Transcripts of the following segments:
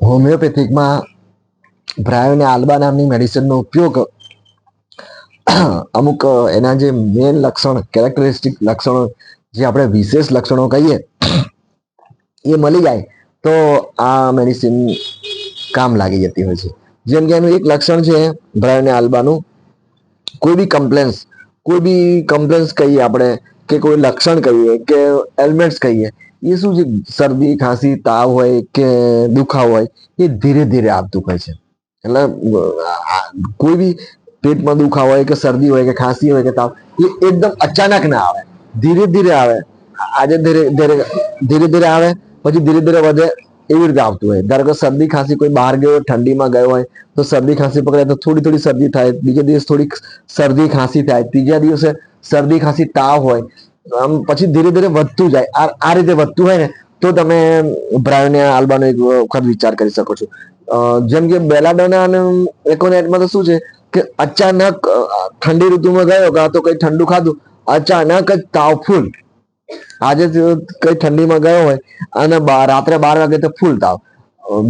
હોમિયોપેથિકમાં ભ્રાયોને આલ્બા નામની મેડિસિનનો ઉપયોગ અમુક, એના જે મેન લક્ષણ કેરેક્ટરિસ્ટિક લક્ષણો, જે આપણે વિશેષ લક્ષણો કહીએ, એ મળી જાય તો આ મેડિસિન કામ લાગી જતી હોય છે. જેમ કે એનું એક લક્ષણ છે બ્રાયો અને આલ્બાનું. કોઈ બી કમ્પ્લેન્સ કોઈ બી કમ્પ્લેન્સ કહીએ આપણે, કે કોઈ લક્ષણ કહીએ, કે એલિમેન્ટ્સ કહીએ એ શું છે? શરદી ખાંસી તાવ હોય કે દુખાવો હોય એ ધીરે ધીરે આવતું હોય છે. એટલે આ કોઈ બી પેટમાં દુખાવો હોય કે શરદી હોય કે ખાંસી હોય કે તાવ એ એકદમ અચાનક ના આવે. ધીરે ધીરે આવે. આજે ધીરે ધીરે ધીરે ધીરે આવે પછી ધીરે ધીરે વધે એવી રીતે આવતું હોય. ધારો કે શરદી ખાંસી કોઈ બહાર ગયો હોય, ઠંડીમાં ગયો હોય તો શરદી ખાંસી પકડે તો થોડી થોડી શરદી થાય બીજા દિવસ થોડીક શરદી ખાંસી થાય ત્રીજા દિવસે શરદી ખાંસી તાવ હોય આમ પછી ધીરે ધીરે વધતું જાય. આ રીતે વધતું હોય ને, તો તમે બ્રાયોને આલ્બાનો એક વખત વિચાર કરી શકો છો. જેમ કે બેલાડોના અને એકોનેટમાં તો શું છે કે અચાનક ઠંડી ઋતુમાં ગયો કાં તો કઈ ઠંડુ ખાધું, અચાનક જ તાવ ફૂલ. આજે કઈ ઠંડીમાં ગયો હોય અને રાત્રે બાર વાગે તો ફૂલ તાવ.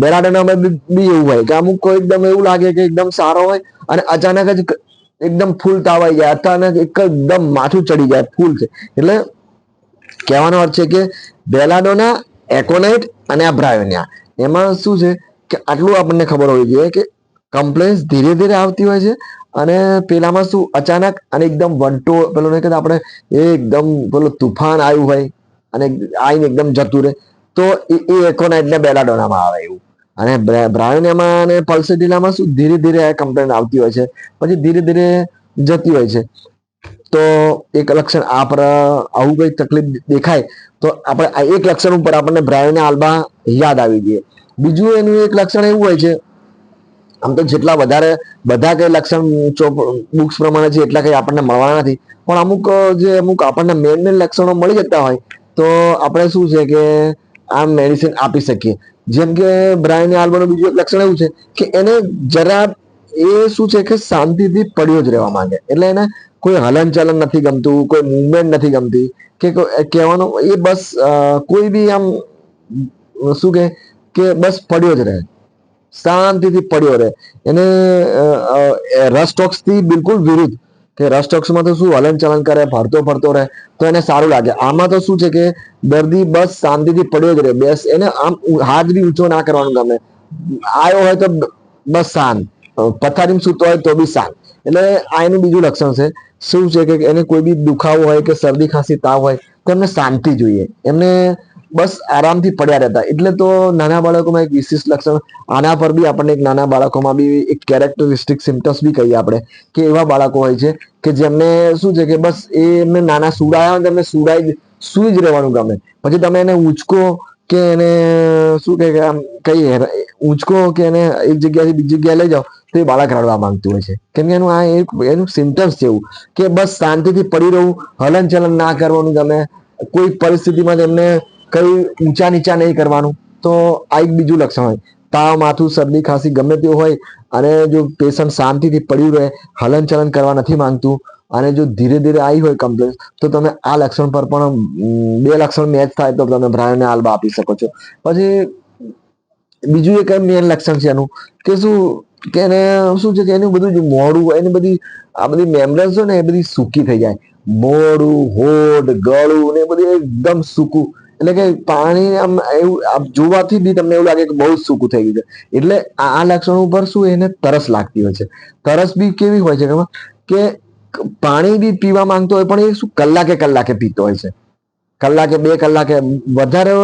બેલાડોનામાં બી એવું હોય કે અમુક કોઈ એકદમ એવું લાગે કે એકદમ સારો હોય અને અચાનક જ એકદમ ફૂલ તાવાઈ જાય. અચાનક એકદમ માથું ચડી જાય. ફૂલ છે. એટલે કહેવાનો અર્થ છે કે બેલાડોના એકોનાઇટ અને આ બ્રાયોનિયા. એમાં શું છે કે આટલું આપણને ખબર હોવી જોઈએ કે કમ્પ્લેન્સ ધીરે ધીરે આવતી હોય છે અને પેલામાં શું અચાનક અને એકદમ વંટો, પેલું નહીં આપણે એ એકદમ પેલું તુફાન આવ્યું હોય અને આવીને એકદમ જતું રહે. તો એ એકોનાઇટ ને બેલાડોનામાં આવે એવું. અને બ્રા- બ્રાયોનિયામાં અને પલ્સેટિલામાં શું ધીરે ધીરે કમ્પ્લેન આવતી હોય છે. પછી ધીરે ધીરે જતી હોય છે. તો એક લક્ષણ આ પર આવું કઈ તકલીફ દેખાય, તો આપણે આ એક લક્ષણ ઉપર આપણને બ્રાયોને આલ્બા યાદ આવી જઈએ બીજું એનું એક લક્ષણ એવું હોય છે, આમ તો જેટલા વધારે, બધા કઈ લક્ષણ બુક્સ પ્રમાણે છે, એટલા કઈ આપણને મળવાના નથી. પણ અમુક, જે અમુક આપણને મેન મેન લક્ષણો મળી જતા હોય, તો આપણે શું છે કે, આ મેડિસિન આપી શકીએ. જેમ કે બ્રાયન આલ્બાનું બીજું એક લક્ષણ એવું છે કે એને જરા એ શું છે કે શાંતિથી પડ્યો જ રહેવા માંગે. એટલે એને કોઈ હલનચલન નથી ગમતું, કોઈ મુવમેન્ટ નથી ગમતી, કે કહેવાનું એ બસ કોઈ બી આમ, શું કે કે બસ પડ્યો જ રહે. શાંતિથી પડ્યો રહે. એને રસ ટોક્સથી બિલકુલ વિરુદ્ધ. કે રસ્ટોક્સમાં તો શું હલન ચલન કરે, ફરતો ફરતો રહે, તો એને સારું લાગે. આમાં તો શું છે કે દર્દી બસ શાંતિથી પડ્યો જ રહે, બેસ એને આમ હાથ બી ઊંચો ના કરવાનું ગમે. આવ્યો હોય તો બસ શાંત પથારીમાં સૂતો હોય તો બી શાંત એટલે આ એનું બીજું લક્ષણ છે. શું છે કે એને કોઈ બી દુખાવો હોય કે શરદી ખાંસી તાવ હોય, તો એમને શાંતિ જોઈએ. એમને બસ આરામથી પડ્યા રહેતા. એટલે તો નાના બાળકોમાં એક વિશિષ્ટ લક્ષણ, આના પર બી આપણને એક નાના બાળકોમાં બી એક કેરેક્ટરિસ્ટિક સિમ્ટમ્સ બી કહીએ આપણે, કે એવા બાળકો હોય છે કે જેમને શું છે કે બસ એ એમને નાના સુડાયા હોય તો સુડાઈ જ- સુઈ જ રહેવાનું ગમે. પછી તમે એને ઉંચકો કે એને શું કહે કે આમ કઈ ઊંચકો કે એને એક જગ્યાથી બીજી જગ્યાએ લઈ જાઓ તો એ બાળક રડવા માંગતું હોય છે. કેમ કે એનું આ એક, એનું સિમ્ટમ્સ જેવું કે બસ શાંતિથી પડી રહેવું હલન ચલન ના કરવાનું ગમે, કોઈ પરિસ્થિતિમાં તેમને કઈ ઊંચા નીચા નહીં કરવાનું, તો આ એક બીજું લક્ષણ હોય. તાવ, માથું, શરદી ખાંસી ગમે તેવું હોય, અને જો પેશન્ટ શાંતિથી પડ્યું રહે હલન ચલન કરવા નથી માંગતું, અને જો ધીરે ધીરે આવી હોય કમ્પ્લેન તો તમે આ લક્ષણ પર પણ બે લક્ષણ મેચ થાય તો તમે બ્રાયોને આલ્બા આપી શકો છો. પછી બીજું એક મેન લક્ષણ છે એનું, કે શું, કે એને શું છે કે એનું બધું જે મોડું એની બધી, આ બધી મેમરન્સ હોય ને, એ બધી સૂકી થઈ જાય. મોડું હોઠ ગળું ને એ બધું એકદમ સૂકું. એટલે કે પાણી આમ એવું, આમ જોવાથી બી તમને એવું લાગે કે બહુ સૂકું થઈ ગયું છે. એટલે આ લક્ષણો ઉપર શું એને તરસ લાગતી હોય છે. તરસ બી કેવી હોય છે કે પાણી બી પીવા માંગતો હોય, પણ એ શું કલાકે કલાકે પીતો હોય છે. કલાકે બે કલાકે વધારે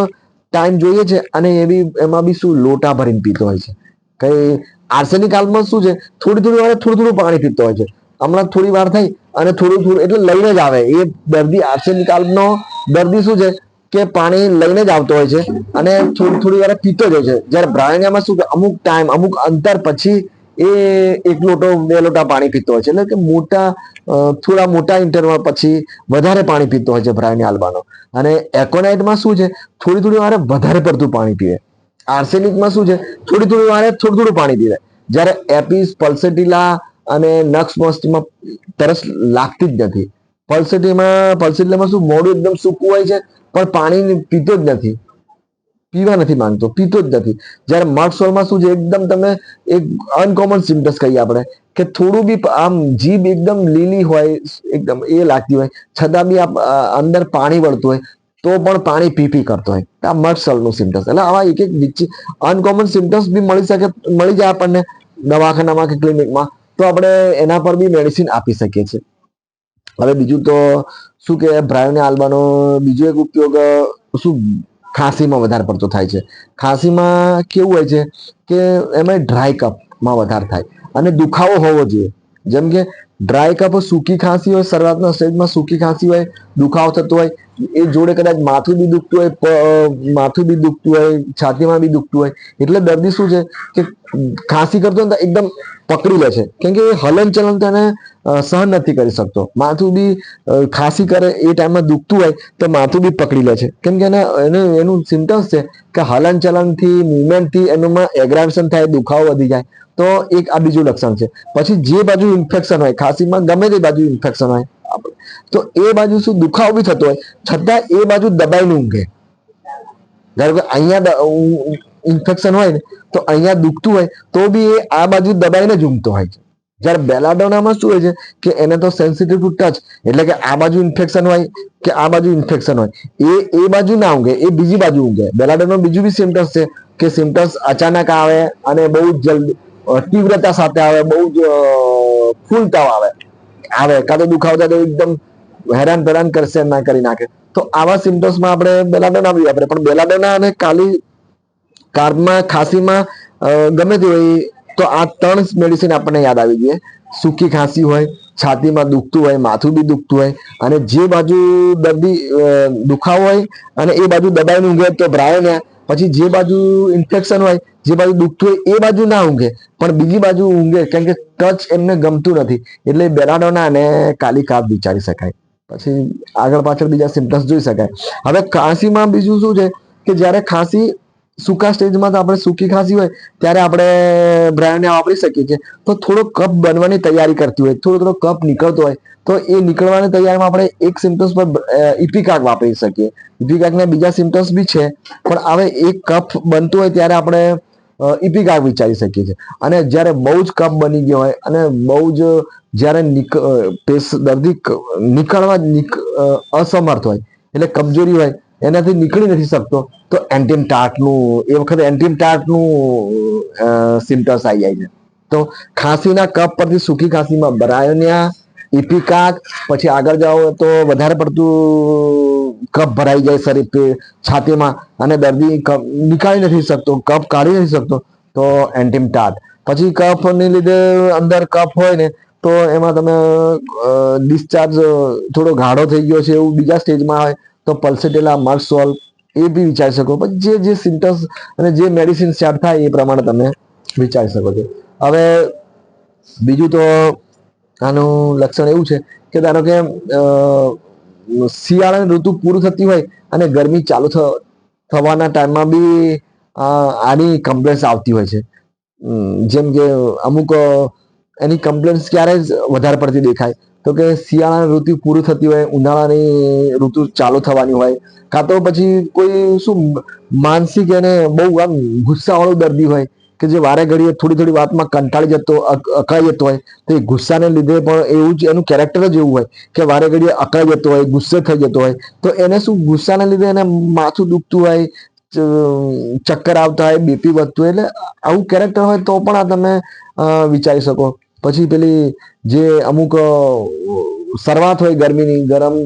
ટાઈમ જોઈએ છે અને એ બી, એમાં બી શું લોટા ભરીને પીતો હોય છે. કઈ આર્સેનિક હાલમાં શું છે? થોડી થોડી વાર થોડું થોડું પાણી પીતો હોય છે. હમણાં થોડી વાર થઈ અને થોડું થોડું એટલે લઈને જ આવે. એ દર્દી આર્સેનિક આલ્બનો દર્દી શું છે? કે પાણી લઈને જ આવતો હોય છે અને થોડી થોડી વાર પીતો જ હોય છે. જ્યારે બ્રાયણિયામાં શું અમુક ટાઈમ અમુક અંતર પછી એ એક લોટો બે લોટા પાણી પીતો હોય છે. એટલે કે મોટા થોડા મોટા ઇન્ટરવલ પછી વધારે પાણી પીતો હોય છે બ્રાયની આલ્બાનો અને એકોનાઇટમાં શું છે? થોડી થોડી વારે વધારે પડતું પાણી પીવે. આર્સેનિકમાં શું છે? થોડી થોડી વારે થોડું થોડું પાણી પીવે. જ્યારે એપિસ, પલ્સેટિલા અને નક્સ મસ્તમાં તરસ લાગતી જ નથી. પલ્સેટીમાં પલ્સેટિલામાં શું મોડું એકદમ સૂકું હોય છે. પણ પાણી પીતો જ નથી. પીવા નથી માંગતો, પીતો જ નથી. જ્યારે મગસોલમાં શું છે, એકદમ તમે એક અનકોમન સિમ્ટમ્સ કહીએ આપણે, કે થોડું બી આમ જીભ એકદમ લીલી હોય, એકદમ એ લાગતી હોય, છતાં બી અંદર પાણી વળતું હોય, તો પણ પાણી પી પી કરતો હોય. આ મગસલનું સિમ્ટમ્સ એટલે આવા એક એક અનકોમન સિમ્ટમ્સ બી મળી શકે, મળી જાય આપણને દવાખાનામાં કે ક્લિનિકમાં તો આપણે એના પર બી મેડિસિન આપી શકીએ છીએ. હવે બીજું તો શું કે બ્રાયોને આલ્બાનો બીજો એક ઉપયોગ શું ખાંસીમાં વધારે પડતો થાય છે? ખાંસીમાં કેવું હોય છે કે એમાં ડ્રાય કપમાં વધારે થાય અને દુખાવો હોવો જોઈએ. જેમ કે ડ્રાય કપ સૂકી ખાંસી હોય, શરૂઆતના સ્ટેજમાં સૂકી ખાંસી હોય, દુખાવો થતો હોય એ જોડે કદાચ માથું બી દુખતું હોય માથું બી દુખતું હોય, છાતીમાં બી દુખતું હોય. એટલે દર્દી શું છે કે ખાંસી કરતો ને એકદમ પકડી લે છે. કેમ કે એ હલન ચલન તેને સહન નથી કરી શકતો. માથું બી ખાંસી કરે, એ ટાઈમમાં દુખતું હોય, તો માથું બી પકડી લે છે. કેમ કે એને, એનું એનું સિમ્ટમ્સ છે કે હલન ચલનથી મુવમેન્ટથી એનામાં એગ્રાવેશન થાય, દુખાવો વધી જાય, તો એક આ બીજું લક્ષણ છે. પછી જે બાજુ ઇન્ફેક્શન હોય, ખાંસીમાં ગમે તે બાજુ ઇન્ફેક્શન હોય તો એ બાજુ શું દુખાવો બી થતો હોય. છતાં એ બાજુ દબાઈને ઊંઘે. ધારો કે અહીંયા ઇન્ફેક્શન હોય ને, તો અહીંયા દુખતું હોય, તો બી એ આ બાજુ દબાઈને જ ઊંઘતો હોય છે. જ્યારે બેલાડોનામાં શું હોય છે કે એને તો સેન્સિટિવ ટુ ટચ એટલે કે આ બાજુ ઇન્ફેક્શન હોય કે આ બાજુ ઇન્ફેક્શન હોય, એ એ બાજુ ના ઊંઘે, એ બીજી બાજુ ઊંઘે. બેલાડોનો બીજું બી સિમ્ટમ્સ છે કે સિમ્ટમ્સ અચાનક આવે અને બહુ જલ્દી તીવ્રતા સાથે આવે, બહુ જ ફૂલ તાવ આવે. આવે, કાં તો દુખાવો થાય તો એકદમ હેરાન પેરાન કરશે ના કરી નાખે. તો આવા સિમ્ટમ્સમાં આપણે બેલાડોના બી વાપરે પણ બેલાડોના અને કાલી કાર્બમાં, ખાંસીમાં ગમે તે હોય, તો આ ત્રણ મેડિસિન આપણને યાદ આવી ગઈ સૂકી ખાંસી હોય, છાતીમાં દુખતું હોય, માથું બી દુખતું હોય, અને જે બાજુ દર્દી દુખાવો હોય અને એ બાજુ દબાઈને ઊંઘે તો બ્રાયોનિયા પછી જે બાજુ ઇન્ફેક્શન હોય, જે બાજુ દુખતું હોય, એ બાજુ ના ઊંઘે. પણ બીજી બાજુ ઊંઘે કેમ કે ટચ એમને ગમતું નથી. એટલે બેરાડોના અને કાલી કાપ વિચારી શકાય. પછી આગળ પાછળ બીજા સિમ્ટમ્સ જોઈ શકાય. હવે ખાંસીમાં બીજું શું છે? કે જ્યારે ખાંસી સૂકા સ્ટેજમાં તો આપણે સૂકી ખાંસી હોય, ત્યારે આપણે બ્રાયોને વાપરી શકીએ છીએ. તો થોડો કપ બનવાની તૈયારી કરતી હોય, થોડો થોડો કપ નીકળતો હોય, તો એ નીકળવાની તૈયારીમાં આપણે એક સિમ્ટમ્સ પર ઇપિકાક વાપરી શકીએ. ઇપિકાકના બીજા સિમ્ટમ્સ બી છે, પણ હવે એક કપ બનતું હોય ત્યારે આપણે ઇપિકાક વિચારી શકીએ છીએ. અને જ્યારે બહુ જ કપ બની ગયો હોય, અને બહુ જ જ્યારે દર્દી નીકળવા, નીક અસમર્થ હોય, એટલે કમજોરી હોય એનાથી નીકળી નથી શકતો. તો એન્ટીમ ટાટનું એ વખતે એન્ટીમ ટાટનું સિમ્ટમ્સ આવી જાય છે. તો ખાંસીના કપ પરથી સૂકી ખાંસીમાં બરાયોનિયા ઇપિકાક પછી આગળ જાઓ તો વધારે પડતું કપ ભરાઈ જાય શરીર છાતીમાં, અને દર્દી કપ નીકાળી નથી શકતો, કપ કાઢી નથી શકતો, તો એન્ટીમ ટાટ પછી કફની લીધે અંદર કફ હોય ને, તો એમાં તમે ડિસ્ચાર્જ થોડો ગાઢો થઈ ગયો છે એવું બીજા સ્ટેજમાં હોય તો પલ્સેટેલા મર્સોલ એ બી વિચારી શકો. પણ જે જે સિમ્ટમ્સ અને જે મેડિસિન સ્ટાર્ટ થાય એ પ્રમાણે તમે વિચારી શકો છો. હવે બીજું તો આનું લક્ષણ એવું છે કે ધારો કે શિયાળાની ઋતુ પૂરું થતી હોય અને ગરમી ચાલુ થવાના ટાઈમમાં બી આની કમ્પ્લેન્સ આવતી હોય છે. જેમ કે અમુક એની કમ્પ્લેન્સ ક્યારે વધારે પડતી દેખાય. તો કે શિયાળાની ઋતુ પૂરી થતી હોય, ઉનાળાની ઋતુ ચાલુ થવાની હોય, કાં તો પછી કોઈ શું માનસિક એને બહુ આમ ગુસ્સાવાળું દર્દી હોય કે જે વારે ઘડીએ થોડી થોડી વાતમાં કંટાળી જતો, અક- અકળાઈ જતો હોય, તો એ ગુસ્સાને લીધે પણ એવું જ એનું કેરેક્ટર જ એવું હોય કે વારે ઘડીએ અકળાઈ જતો હોય, ગુસ્સે થઈ જતો હોય, તો એને શું ગુસ્સાને લીધે એને માથું દુખતું હોય ચક્કર આવતા હોય, બીપી વધતું હોય, એટલે આવું કેરેક્ટર હોય તો પણ આ તમે વિચારી શકો. પછી પેલી જે અમુક શરૂઆત હોય ગરમીની, ગરમ,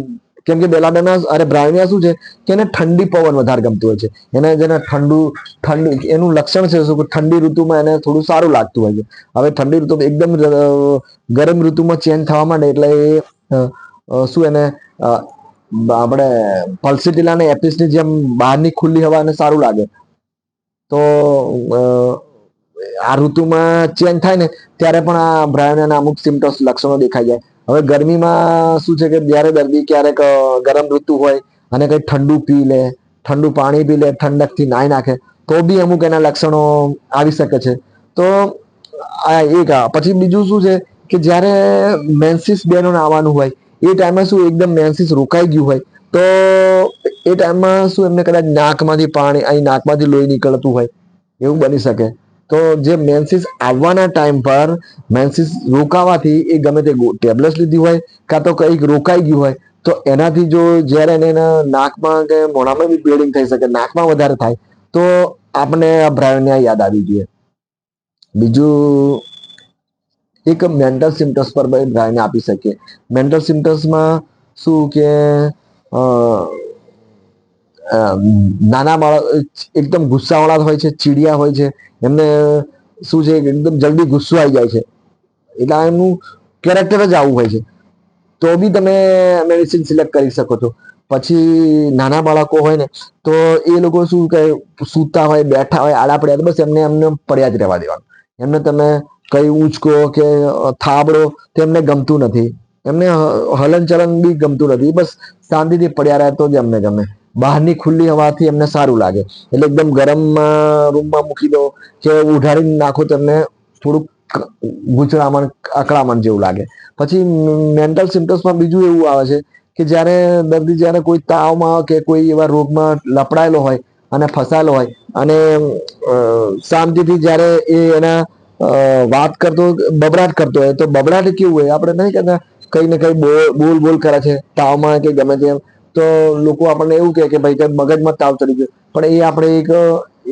કેમ કે બેલાડોના અરે બ્રાયોનિયા શું છે કે એને ઠંડી પવન વધારે ગમતું હોય છે. એને જેને ઠંડુ, ઠંડી, એનું લક્ષણ છે શું ઠંડી ઋતુમાં એને થોડું સારું લાગતું હોય છે. હવે ઠંડી ઋતુ એકદમ ગરમ ઋતુમાં ચેન્જ થવા માંડે એટલે એ શું એને આપણે પલ્સિટિલા અને એપિસની જેમ બહારની ખુલ્લી હવા એને સારું લાગે. તો આ ઋતુમાં ચેન્જ થાય ને, ત્યારે પણ આ બ્રાયોનિયાના અમુક સિમ્ટમ્સ લક્ષણો દેખાઈ જાય. હવે ગરમીમાં શું છે કે જ્યારે દર્દી ક્યારેક ગરમ ઋતુ હોય અને કંઈ ઠંડુ પી લે, ઠંડુ પાણી પી લે, ઠંડકથી નાહી નાખે, તો બી અમુક એના લક્ષણો આવી શકે છે. તો, આ એક પછી બીજું શું છે કે જ્યારે મેન્સિસ બહેનોને આવવાનું હોય, એ ટાઈમે શું એકદમ મેન્સિસ રોકાઈ ગયું હોય, તો એ ટાઈમમાં શું એમને કદાચ નાકમાંથી પાણી, અહીં નાકમાંથી લોહી નીકળતું હોય, એવું બની શકે. તો જે મેન્સિસ આવવાના ટાઈમ પર મેન્સિસ રોકાવાથી એ ગમે તે ટેબ્લેટ લીધી હોય કાં તો કંઈક રોકાઈ ગયું હોય, તો એનાથી જો જ્યારે એને એના નાકમાં કે મોઢામાં બી બ્લીડિંગ થઈ શકે, નાકમાં વધારે થાય, તો આપણે આ બ્રાયોનિયા યાદ આવી જોઈએ. બીજું, એક મેન્ટલ સિમ્ટમ્સ પર બ્રાયોનિયા આપી શકીએ. મેન્ટલ સિમ્ટમ્સમાં શું કે નાના બાળક એકદમ ગુસ્સાવાળા હોય છે, ચીડિયા હોય છે, એમને શું છે એકદમ જલ્દી ગુસ્સો આવી જાય છે. એટલે એમનું કેરેક્ટર જ આવું હોય છે. તો બી તમે મેડિસિન સિલેક્ટ કરી શકો છો. પછી નાના બાળકો હોય ને, તો એ લોકો શું કહે, સૂતા હોય, બેઠા હોય, આડા પડ્યા બસ એમને એમને પડ્યા જ રહેવા દેવાનું. એમને તમે કઈ ઊંચકો કે થાબડો, તો એમને ગમતું નથી. એમને હલનચલન બી ગમતું નથી. બસ શાંતિથી પડ્યા રહે તો જ એમને ગમે. બહારની ખુલ્લી હવાથી એમને સારું લાગે. એટલે એકદમ ગરમ રૂમમાં મૂકી દો કે ઉઢાડીને નાખો તો થોડુંક ગૂંચળામણ અકળામણ જેવું લાગે. પછી મેન્ટલ સિમ્ટમ્સમાં બીજું એવું આવે છે કે જ્યારે દર્દી જ્યારે કોઈ તાવમાં કે કોઈ એવા રોગમાં લપડાયેલો હોય અને ફસાયેલો હોય અને શાંતિથી જ્યારે એ એના વાત કરતો, બબડાટ કરતો હોય તો બબડાટ કેવું હોય? આપણે નહીં કહેતા કંઈ ને કંઈ બોલ બોલ કરે છે. તાવમાં કે ગમે તેમ તો લોકો આપણને એવું કહે કે ભાઈ કે મગજમાં તાવ ચડી ગયો પણ એ આપણે એક,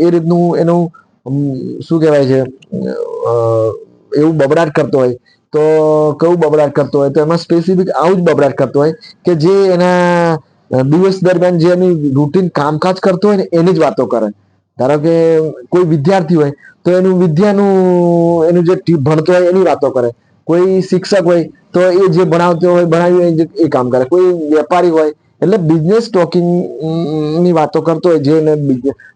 એ રીતનું એનું શું કહેવાય છે એવું બબડાટ કરતો હોય. તો કયું બબડાટ કરતો હોય? તો એમાં સ્પેસિફિક આવું જ બબડાટ કરતો હોય કે જે એના દિવસ દરમિયાન જે એની રૂટીન કામકાજ કરતો હોય ને એની જ વાતો કરે. ધારો કે કોઈ વિદ્યાર્થી હોય, તો એનું વિદ્યાનું, એનું જે ભણતો હોય એની વાતો કરે. કોઈ શિક્ષક હોય, તો એ જે ભણાવતો હોય ભણાવ્યું હોય એ કામ કરે. કોઈ વેપારી હોય એટલે બિઝનેસ ટોકિંગની વાતો કરતો હોય જે એને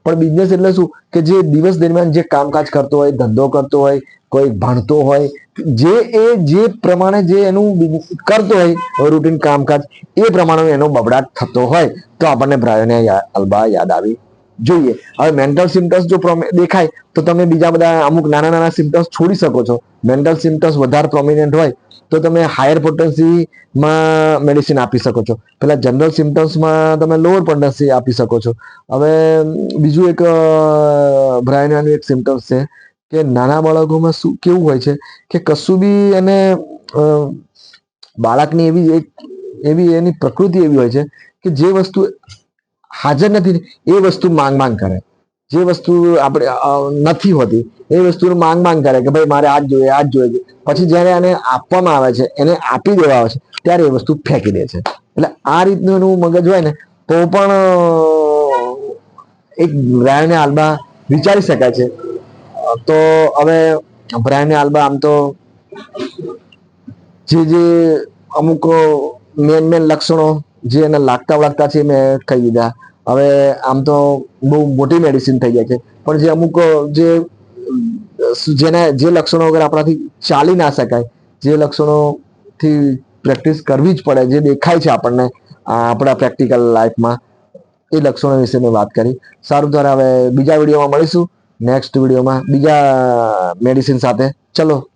પણ બિઝનેસ એટલે શું કે જે દિવસ દરમિયાન જે કામકાજ કરતો હોય, ધંધો કરતો હોય, કોઈ ભણતો હોય, જે એ જે પ્રમાણે જે એનું કરતો હોય રૂટીન કામકાજ, એ પ્રમાણે એનો બબડાટ થતો હોય. તો આપણને બ્રાયોને અલ્બા યાદ આવી જોઈએ. હવે મેન્ટલ સિમ્ટમ્સ જો દેખાય, તો તમે બીજા બધા અમુક નાના નાના સિમ્ટમ્સ છોડી શકો છો. મેન્ટલ સિમ્ટમ્સ વધારે પ્રોમિનન્ટ હોય, તો તમે હાયર પોટન્સીમાં મેડિસિન આપી શકો છો. પેલા જનરલ સિમ્ટમ્સમાં તમે લોઅર પોટન્સી આપી શકો છો. હવે, બીજું એક બ્રાયનાનું એક સિમ્ટમ્સ છે કે નાના બાળકોમાં શું, કેવું હોય છે કે કશું બી એને બાળકની એવી એક, એવી એની પ્રકૃતિ એવી હોય છે કે જે વસ્તુ હાજર નથી. એ વસ્તુ માંગ માંગ કરે. જે વસ્તુ આપણે નથી હોતી, એ વસ્તુનું માંગ માંગ કરે કે ભાઈ મારે આ જ જોઈએ આ જ જોઈએ. પછી જ્યારે એને આપવામાં આવે છે, એને આપી દેવા આવે છે, ત્યારે એ વસ્તુ ફેંકી દે છે. એટલે આ રીતનું એનું મગજ હોય ને, તો પણ એક બ્રાયને આલ્બા વિચારી શકાય છે. તો હવે બ્રાયને આલ્બા આમ તો જે જે અમુક મેન મેન લક્ષણો જે એને લાગતા વળગતા છે મેં કહી દીધા હવે આમ તો બહુ મોટી મેડિસિન થઈ જાય છે. પણ જે અમુક, જે, જેને, જે લક્ષણો વગર આપણાથી ચાલી ના શકાય, જે લક્ષણોથી પ્રેક્ટિસ કરવી જ પડે, જે દેખાય છે આપણને આપણા પ્રેક્ટિકલ લાઈફમાં એ લક્ષણો વિશે મેં વાત કરી. સારું, ત્યારે હવે બીજા વિડીયોમાં મળીશું. નેક્સ્ટ વિડીયોમાં બીજા મેડિસિન સાથે. ચલો.